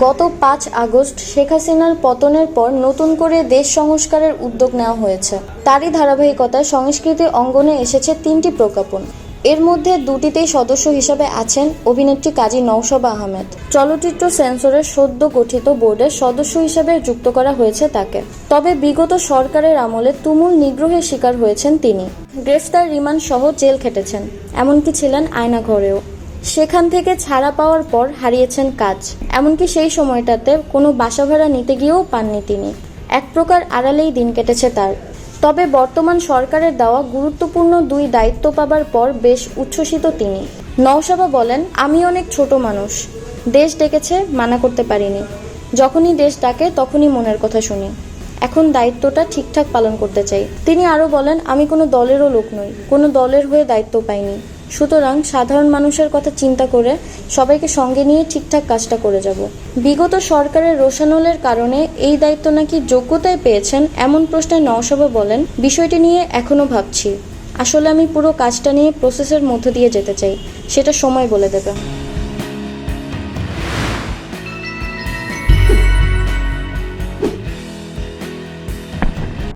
গত পাঁচ আগস্ট শেখ হাসিনার পতনের পর নতুন করে দেশ সংস্কারের উদ্যোগ নেওয়া হয়েছে। তারই ধারাবাহিকতায় সংস্কৃতি অঙ্গনে এসেছে তিনটি প্রজ্ঞাপন। এর মধ্যে দুটিতেই সদস্য হিসাবে আছেন অভিনেত্রী কাজী নৌশবা আহমেদ। চলচ্চিত্র সেন্সরের সদ্য গঠিত বোর্ডের সদস্য হিসাবে যুক্ত করা হয়েছে তাকে। তবে বিগত সরকারের আমলে তুমুল নিগ্রহের শিকার হয়েছেন তিনি। গ্রেফতার রিমান্ড সহ জেল খেটেছেন, এমনকি ছিলেন আয়নাঘরেও। সেখান থেকে ছাড়া পাওয়ার পর হারিয়েছেন কাজ। এমনকি সেই সময়টাতে কোনো বাসা ভাড়া নিতে গিয়েও পাননি তিনি। এক প্রকার আড়ালেই দিন কেটেছে তার। তবে বর্তমান সরকারের দেওয়া গুরুত্বপূর্ণ দুই দায়িত্ব পাবার পর বেশ উচ্ছ্বসিত তিনি। নওশাবা বলেন, আমি অনেক ছোট মানুষ। দেশ ডেকেছে, মানা করতে পারিনি। যখনই দেশ ডাকে, তখনই মনের কথা শুনি। এখন দায়িত্বটা ঠিকঠাক পালন করতে চাই। তিনি আরও বলেন, আমি কোনো দলেরও লোক নই। কোনো দলের হয়ে দায়িত্ব পাইনি। সুতরাং সাধারণ মানুষের কথা চিন্তা করে সবাইকে সঙ্গে নিয়ে ঠিকঠাক কাজটা করে যাব। বিগত সরকারের রোশানলের কারণে এই দায়িত্ব নাকি যোগ্যতায় পেয়েছেন এমন প্রশ্নে নওশাবা বলেন, বিষয়টি নিয়ে এখনও ভাবছি। আসলে আমি পুরো কাজটা নিয়ে প্রসেসের মধ্য দিয়ে যেতে চাই, সেটা সময় বলে দেবে।